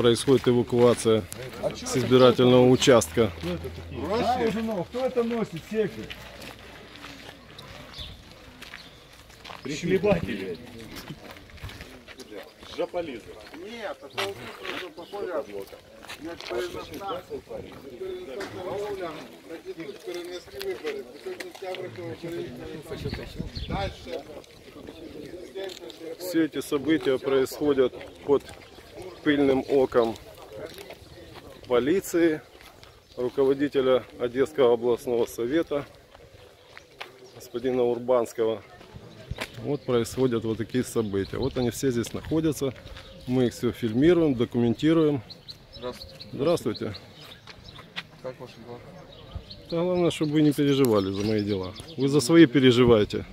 происходит эвакуация с избирательного участка. А, уже, ну, кто это носит? Секи. Прихлебатели. Жополизы. Нет, это уже по порядку. Як перенесли вибори, сьогодні Сябрикова переїхали. Дальше. Все эти события происходят под пыльным оком полиции, руководителя Одесского областного совета, господина Урбанского. Вот происходят вот такие события. Вот они все здесь находятся. Мы их все фильмируем, документируем. Здравствуйте. Здравствуйте. Как ваши дела? Да главное, чтобы вы не переживали за мои дела. Вы за свои переживаете.